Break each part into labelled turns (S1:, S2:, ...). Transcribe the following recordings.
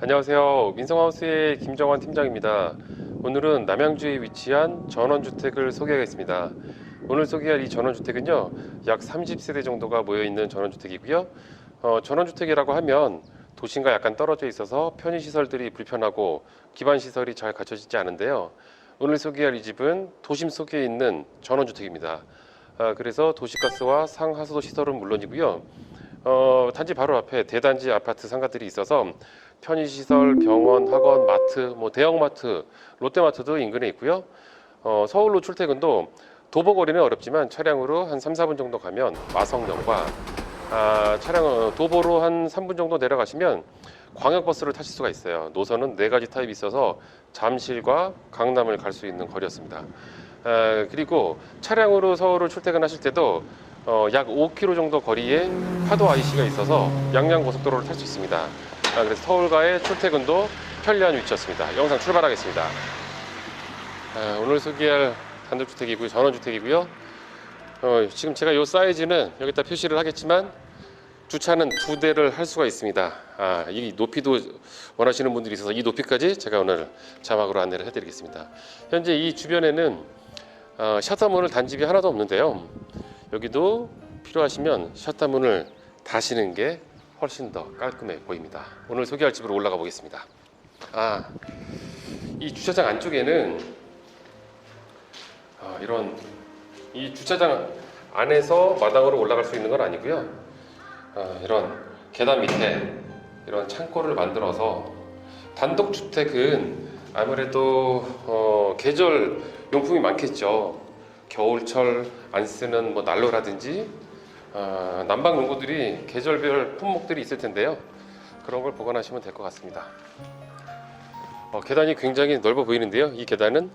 S1: 안녕하세요. 민성하우스의 김정환 팀장입니다. 오늘은 남양주에 위치한 전원주택을 소개하겠습니다. 오늘 소개할 이 전원주택은요, 약 30세대 정도가 모여 있는 전원주택이고요. 어, 전원주택이라고 하면 도심과 약간 떨어져 있어서 편의시설들이 불편하고 기반시설이 잘 갖춰지지 않은데요. 오늘 소개할 이 집은 도심 속에 있는 전원주택입니다. 아, 그래서 도시가스와 상하수도 시설은 물론이고요. 어, 단지 바로 앞에 대단지 아파트 상가들이 있어서 편의시설, 병원, 학원, 마트, 뭐 대형마트, 롯데마트도 인근에 있고요. 어, 서울로 출퇴근도 도보거리는 어렵지만 차량으로 한 3, 4분 정도 가면 마성역과 아, 차량 어, 도보로 한 3분 정도 내려가시면 광역버스를 타실 수가 있어요. 노선은 네 가지 타입이 있어서 잠실과 강남을 갈 수 있는 거리였습니다. 아, 그리고 차량으로 서울을 출퇴근하실 때도 어, 약 5km 정도 거리에 파도 IC가 있어서 양양 고속도로를 탈 수 있습니다. 아, 그래서 서울과의 출퇴근도 편리한 위치였습니다. 영상 출발하겠습니다. 아, 오늘 소개할 단독주택이고요, 전원주택이고요. 어, 지금 제가 이 사이즈는 여기다 표시를 하겠지만 주차는 두 대를 할 수가 있습니다. 아, 이 높이도 원하시는 분들이 있어서 이 높이까지 제가 오늘 자막으로 안내를 해드리겠습니다. 현재 이 주변에는 어, 셔터문을 단 집이 하나도 없는데요. 여기도 필요하시면 셔터문을 다시는 게 훨씬 더 깔끔해 보입니다. 오늘 소개할 집으로 올라가 보겠습니다. 아, 이 주차장 안쪽에는 아, 이런 이 주차장 안에서 마당으로 올라갈 수 있는 건 아니고요. 아, 이런 계단 밑에 이런 창고를 만들어서 단독 주택은 아무래도 어, 계절 용품이 많겠죠. 겨울철 안 쓰는 뭐 난로라든지 아, 난방 용구들이 계절별 품목들이 있을 텐데요. 그런 걸 보관하시면 될 것 같습니다. 어, 계단이 굉장히 넓어 보이는데요. 이 계단은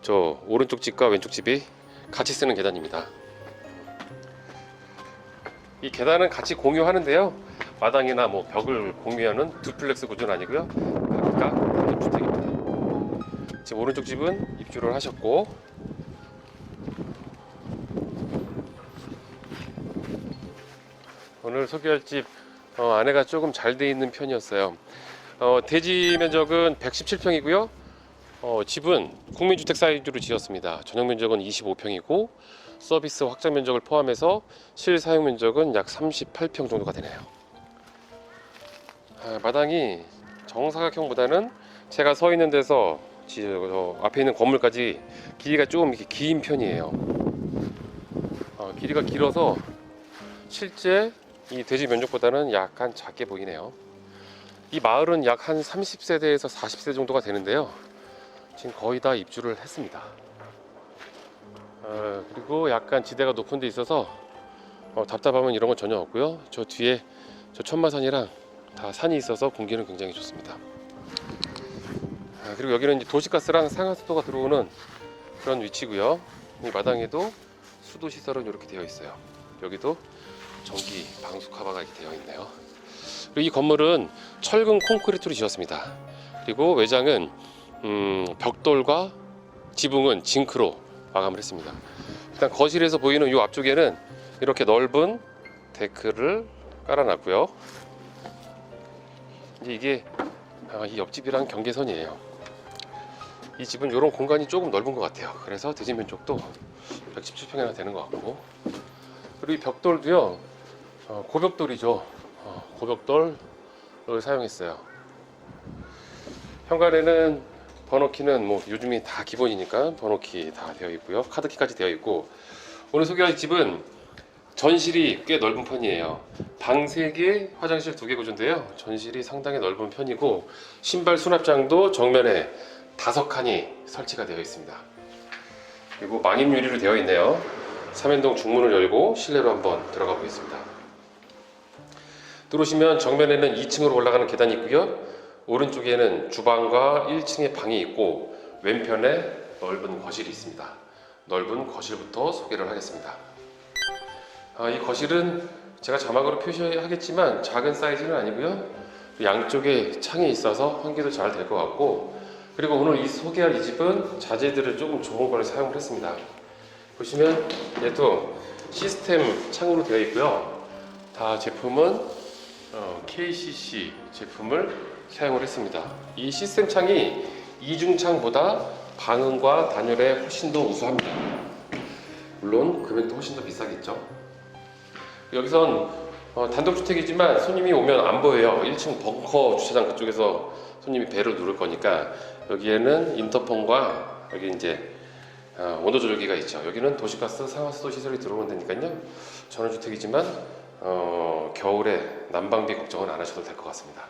S1: 저 오른쪽 집과 왼쪽 집이 같이 쓰는 계단입니다. 이 계단은 같이 공유하는데요. 마당이나 뭐 벽을 공유하는 두플렉스 구조는 아니고요. 각각 주택입니다. 지금 오른쪽 집은 입주를 하셨고 오늘 소개할 집 어, 안에가 조금 잘 돼 있는 편이었어요. 어, 대지 면적은 117평이고요. 어, 집은 국민주택 사이즈로 지었습니다. 전용 면적은 25평이고 서비스 확장 면적을 포함해서 실사용 면적은 약 38평 정도가 되네요. 아, 마당이 정사각형보다는 제가 서 있는 데서 지, 저 앞에 있는 건물까지 길이가 조금 이렇게 긴 편이에요. 어, 길이가 길어서 실제 이 대지 면적보다는 약간 작게 보이네요. 이 마을은 약 한 30세대에서 40세 정도가 되는데요. 지금 거의 다 입주를 했습니다. 어, 그리고 약간 지대가 높은 데 있어서 어, 답답하면 이런 건 전혀 없고요. 저 뒤에 저 천마산이랑 다 산이 있어서 공기는 굉장히 좋습니다. 아, 그리고 여기는 이제 도시가스랑 상하수도가 들어오는 그런 위치고요. 이 마당에도 수도 시설은 이렇게 되어 있어요. 여기도 전기 방수 카바가 이렇게 되어 있네요. 그리고 이 건물은 철근 콘크리트로 지었습니다. 그리고 외장은 음, 벽돌과 지붕은 징크로 마감을 했습니다. 일단 거실에서 보이는 이 앞쪽에는 이렇게 넓은 데크를 깔아놨고요. 이제 이게 아, 이 옆집이랑 경계선이에요. 이 집은 이런 공간이 조금 넓은 것 같아요. 그래서 대지 면적도 117평이나 되는 것 같고 그리고 이 벽돌도요 어, 고벽돌이죠. 어, 고벽돌을 사용했어요. 현관에는 번호키는 뭐 요즘이 다 기본이니까 번호키 다 되어 있고요. 카드키까지 되어 있고 오늘 소개할 집은 전실이 꽤 넓은 편이에요. 방 3개, 화장실 2개 구조인데요. 전실이 상당히 넓은 편이고 신발 수납장도 정면에 다섯 칸이 설치가 되어 있습니다. 그리고 망임 유리로 되어 있네요. 삼연동 중문을 열고 실내로 한번 들어가 보겠습니다. 들어오시면 정면에는 2층으로 올라가는 계단이 있고요. 오른쪽에는 주방과 1층에 방이 있고 왼편에 넓은 거실이 있습니다. 넓은 거실부터 소개를 하겠습니다. 아, 이 거실은 제가 자막으로 표시하겠지만 작은 사이즈는 아니고요. 양쪽에 창이 있어서 환기도 잘 될 것 같고 그리고 오늘 이 소개할 이 집은 자재들을 조금 좋은 걸 사용을 했습니다. 보시면 얘도 시스템 창으로 되어 있고요. 다 제품은 어, KCC 제품을 사용을 했습니다. 이 시스템 창이 이중 창보다 방음과 단열에 훨씬 더 우수합니다. 물론 금액도 훨씬 더 비싸겠죠. 여기선 어, 단독주택이지만 손님이 오면 안 보여요. 1층 벙커 주차장 그쪽에서 손님이 배를 누를 거니까 여기에는 인터폰과 여기 이제 어, 온도 조절기가 있죠. 여기는 도시가스 상하수도 시설이 들어오면 되니까요. 전원주택이지만 어, 겨울에 난방비 걱정은 안 하셔도 될 것 같습니다.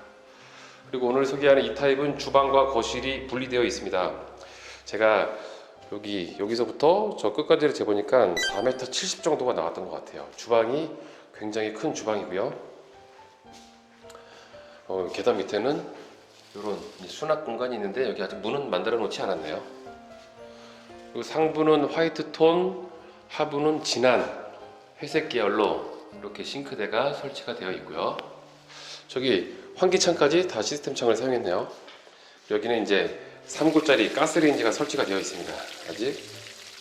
S1: 그리고 오늘 소개하는 이 타입은 주방과 거실이 분리되어 있습니다. 제가 여기 여기서부터 저 끝까지를 재보니까 4m 70 정도가 나왔던 것 같아요. 주방이 굉장히 큰 주방이고요. 어, 계단 밑에는 이런 수납 공간이 있는데 여기 아직 문은 만들어 놓지 않았네요. 그리고 상부는 화이트 톤, 하부는 진한 회색 계열로 이렇게 싱크대가 설치가 되어 있고요. 저기 환기창까지 다 시스템 창을 사용했네요. 여기는 이제 3구짜리 가스레인지가 설치가 되어 있습니다. 아직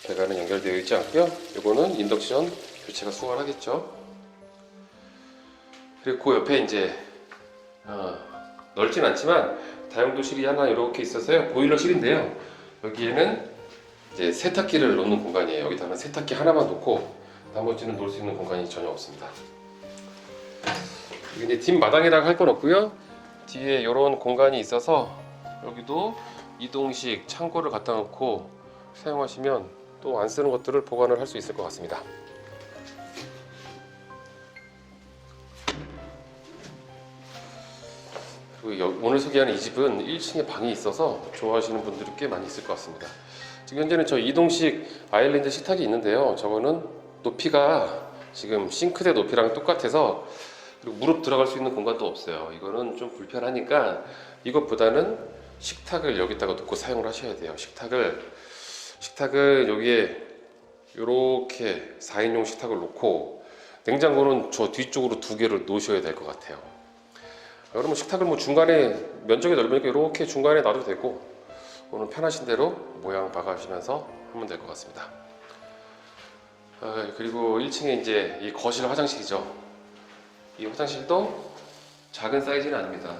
S1: 배관은 연결되어 있지 않고요. 이거는 인덕션 교체가 수월하겠죠. 그리고 그 옆에 이제 어, 넓진 않지만 다용도실이 하나 이렇게 있어서요. 보일러실인데요. 여기에는 이제 세탁기를 놓는 공간이에요. 여기다가 세탁기 하나만 놓고 나머지는 놓을 수 있는 공간이 전혀 없습니다. 이제 뒷마당이라고 할 건 없고요. 뒤에 이런 공간이 있어서 여기도 이동식 창고를 갖다 놓고 사용하시면 또 안 쓰는 것들을 보관을 할 수 있을 것 같습니다. 그리고 여- 오늘 소개하는 이 집은 1층에 방이 있어서 좋아하시는 분들이 꽤 많이 있을 것 같습니다. 지금 현재는 저 이동식 아일랜드 식탁이 있는데요. 저거는 높이가 지금 싱크대 높이랑 똑같아서 그리고 무릎 들어갈 수 있는 공간도 없어요. 이거는 좀 불편하니까 이것보다는 식탁을 여기다가 놓고 사용을 하셔야 돼요. 식탁을 식탁을 여기에 이렇게 4인용 식탁을 놓고 냉장고는 저 뒤쪽으로 두 개를 놓으셔야 될 것 같아요. 아, 그러면 식탁을 뭐 중간에 면적이 넓으니까 이렇게 중간에 놔도 되고 오늘 편하신 대로 모양 박아주시면서 하면 될 것 같습니다. 아, 그리고 1층에 이제 이 거실 화장실이죠. 이 화장실도 작은 사이즈는 아닙니다.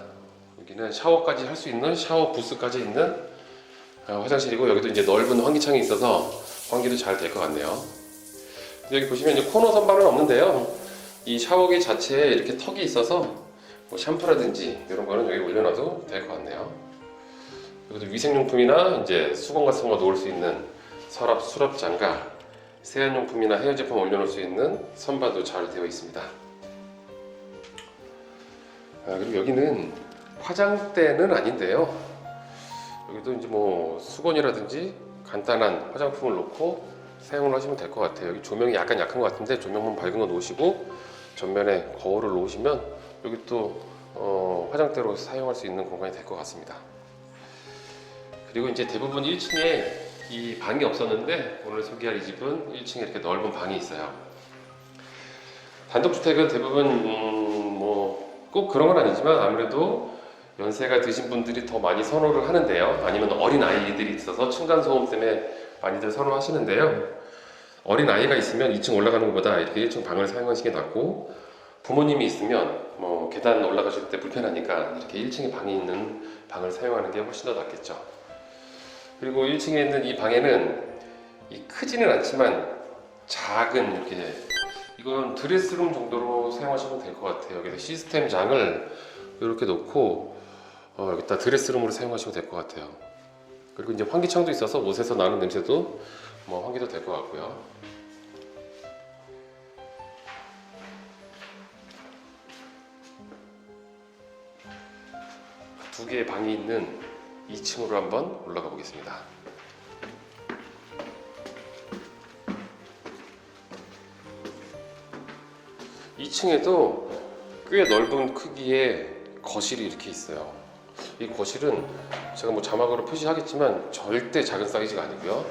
S1: 여기는 샤워까지 할 수 있는 샤워 부스까지 있는 아, 화장실이고 여기도 이제 넓은 환기창이 있어서 환기도 잘 될 것 같네요. 여기 보시면 이제 코너 선반은 없는데요. 이 샤워기 자체에 이렇게 턱이 있어서 뭐 샴푸라든지 이런 거는 여기 올려놔도 될 것 같네요. 여기도 위생용품이나 이제 수건 같은 거 놓을 수 있는 서랍 수납 장갑, 세안용품이나 헤어 제품 올려놓을 수 있는 선반도 잘 되어 있습니다. 아, 그리고 여기는 화장대는 아닌데요. 여기도 이제 뭐 수건이라든지 간단한 화장품을 놓고 사용을 하시면 될 것 같아요. 여기 조명이 약간 약한 것 같은데 조명만 밝은 거 놓으시고 전면에 거울을 놓으시면 여기 또 어, 화장대로 사용할 수 있는 공간이 될 것 같습니다. 그리고 이제 대부분 1층에 이 방이 없었는데 오늘 소개할 이 집은 1층에 이렇게 넓은 방이 있어요. 단독주택은 대부분 음, 뭐꼭 그런 건 아니지만 아무래도 연세가 드신 분들이 더 많이 선호를 하는데요. 아니면 어린 아이들이 있어서 층간 소음 때문에 많이들 선호하시는데요. 어린 아이가 있으면 2층 올라가는 것보다 이렇게 1층 방을 사용하시는 게 낫고 부모님이 있으면 뭐 계단 올라가실 때 불편하니까 이렇게 1층에 방이 있는 방을 사용하는 게 훨씬 더 낫겠죠. 그리고 1층에 있는 이 방에는 이 크지는 않지만 작은 이렇게 이건 드레스룸 정도로 사용하시면 될 것 같아요. 여기서 시스템 장을 이렇게 놓고 어, 여기다 드레스룸으로 사용하시면 될 것 같아요. 그리고 이제 환기창도 있어서 옷에서 나는 냄새도 뭐 환기도 될 것 같고요. 두 개의 방이 있는 2층으로 한번 올라가 보겠습니다. 2층에도 꽤 넓은 크기의 거실이 이렇게 있어요. 이 거실은 제가 뭐 자막으로 표시하겠지만 절대 작은 사이즈가 아니고요.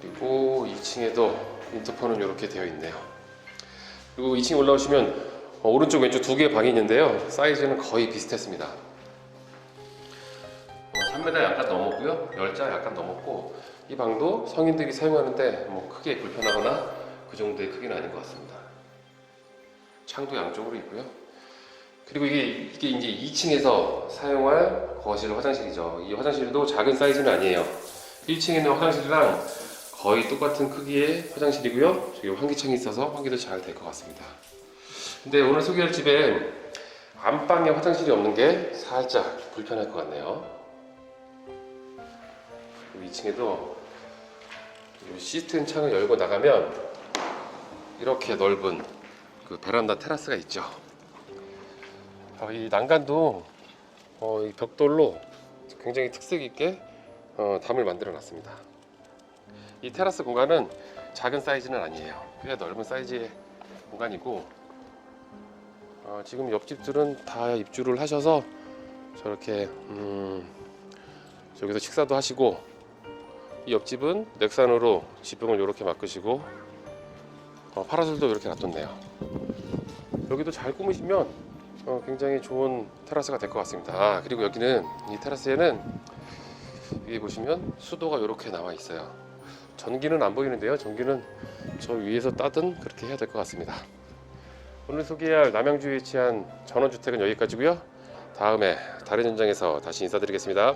S1: 그리고 2층에도 인터폰은 이렇게 되어 있네요. 그리고 2층에 올라오시면 어, 오른쪽 왼쪽 두 개의 방이 있는데요. 사이즈는 거의 비슷했습니다. 어, 3m 약간 넘었고요. 열자 약간 넘었고 이 방도 성인들이 사용하는데 뭐 크게 불편하거나 그 정도의 크기는 아닌 것 같습니다. 창도 양쪽으로 있고요. 그리고 이게 이게 이제 2층에서 사용할 거실 화장실이죠. 이 화장실도 작은 사이즈는 아니에요. 1층에 있는 화장실이랑 거의 똑같은 크기의 화장실이고요. 저기 환기창이 있어서 환기도 잘 될 것 같습니다. 근데 오늘 소개할 집에 안방에 화장실이 없는 게 살짝 불편할 것 같네요. 2층에도 시스템 창을 열고 나가면 이렇게 넓은 그 베란다 테라스가 있죠. 어, 이 난간도 어, 이 벽돌로 굉장히 특색 있게 어, 담을 만들어 놨습니다. 이 테라스 공간은 작은 사이즈는 아니에요. 꽤 넓은 사이즈의 공간이고 어, 지금 옆집들은 다 입주를 하셔서 저렇게 음, 저기서 식사도 하시고 이 옆집은 넥산으로 지붕을 이렇게 막으시고 어, 파라솔도 이렇게 놔뒀네요. 여기도 잘 꾸미시면 어, 굉장히 좋은 테라스가 될 것 같습니다. 아, 그리고 여기는 이 테라스에는 여기 보시면 수도가 이렇게 나와 있어요. 전기는 안 보이는데요. 전기는 저 위에서 따든 그렇게 해야 될 것 같습니다. 오늘 소개할 남양주에 위치한 전원주택은 여기까지고요. 다음에 다른 현장에서 다시 인사드리겠습니다.